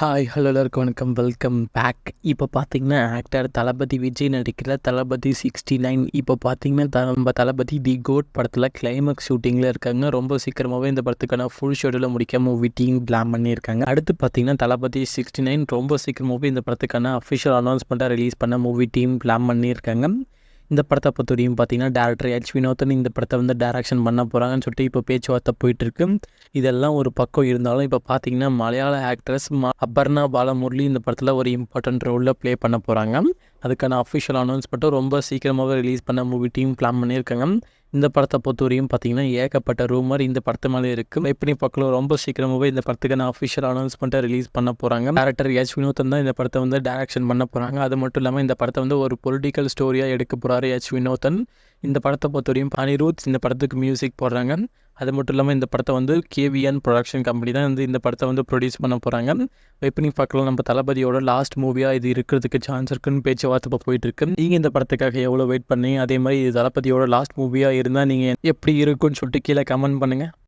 Hi hello எல்லாருக்கும் வணக்கம். Welcome back இப்போ பார்த்தீங்கன்னா ஆக்டர் தளபதி விஜய் நடிக்கிற தளபதி சிக்ஸ்டி நைன் இப்போ பார்த்தீங்கன்னா த- நம்ம தளபதி தி கோட் படத்தில் கிளைமேக்ஸ் ஷூட்டிங்கில் இருக்காங்க. ரொம்ப சீக்கிரமாகவே இந்த படத்துக்கான ஃபுல் ஷெடியூலை முடிக்க மூவி டீம் பிளான் பண்ணியிருக்காங்க. அடுத்து பார்த்தீங்கன்னா தளபதி சிக்ஸ்டி நைன் ரொம்ப சீக்கிரமாகவே இந்த படத்துக்கான அஃபிஷியல் அனௌன்ஸ்மெண்ட்டாக ரிலீஸ் பண்ண மூவி டீம் பிளான் பண்ணியிருக்காங்க. இந்த படத்தை பொறுத்தவரையும் பார்த்தீங்கன்னா டேரக்டர் எச் வினோத்தன் இந்த படத்தை வந்து டேரக்ஷன் பண்ண போகிறாங்கன்னு சொல்லிட்டு இப்போ பேச்சுவார்த்தை போயிட்டுருக்கு. இதெல்லாம் ஒரு பக்கம் இருந்தாலும் இப்போ பார்த்தீங்கன்னா மலையாள ஆக்ட்ரஸ் அபர்ணா பாலமுரளி இந்த படத்தில் ஒரு இம்பார்ட்டன்ட் ரோலில் ப்ளே பண்ண போகிறாங்க அதுக்கான அஃபிஷியல் அனௌன்ஸ்மெண்ட்டும் ரொம்ப சீக்கிரமாகவே ரிலீஸ் பண்ண மூவி டீம் பிளான் பண்ணியிருக்காங்க. இந்த படத்தை பொறுத்தவரையும் பார்த்தீங்கன்னா ஏகப்பட்ட ரூமர் இந்த படத்து மேலே இருக்குது எப்படி பார்க்கலாம் ரொம்ப சீக்கிரமாகவே இந்த படத்துக்கான அஃபிஷியல் அனௌன்ஸ்மெண்ட்டை ரிலீஸ் பண்ண போகிறாங்க டேரக்டர் எச் வினோத்தன் தான் இந்த படத்தை வந்து டேரக்ஷன் பண்ண போகிறாங்க அது மட்டும் இல்லாமல் இந்த படத்தை வந்து ஒரு பொலிட்டிக்கல் ஸ்டோரியாக எடுக்க போகிறாரு எச் வினோத்தன் இந்த படத்தை பொறுத்தவரையும் அனிருத் இந்த படத்துக்கு மியூசிக் போடுறாங்க. அது மட்டும் இல்லாமல் இந்த படத்தை வந்து கேவிஎன் ப்ரொடக்ஷன் கம்பெனி தான் வந்து இந்த படத்தை வந்து ப்ரொடியூஸ் பண்ண போகிறாங்க எப்படி பார்க்கலாம் நம்ம தளபதியோட லாஸ்ட் மூவியாக இது இருக்கிறதுக்கு சான்ஸ் இருக்குன்னு பேச்சுவார்த்தை இப்போ போயிட்டுருக்கு. நீங்கள் இந்த படத்துக்காக எவ்வளோ வெயிட் பண்ணி அதே மாதிரி இது தளபதியோட லாஸ்ட் மூவியாக இருந்தால் நீங்கள் எப்படி இருக்குன்னு சொல்லிட்டு கீழே கமெண்ட் பண்ணுங்கள்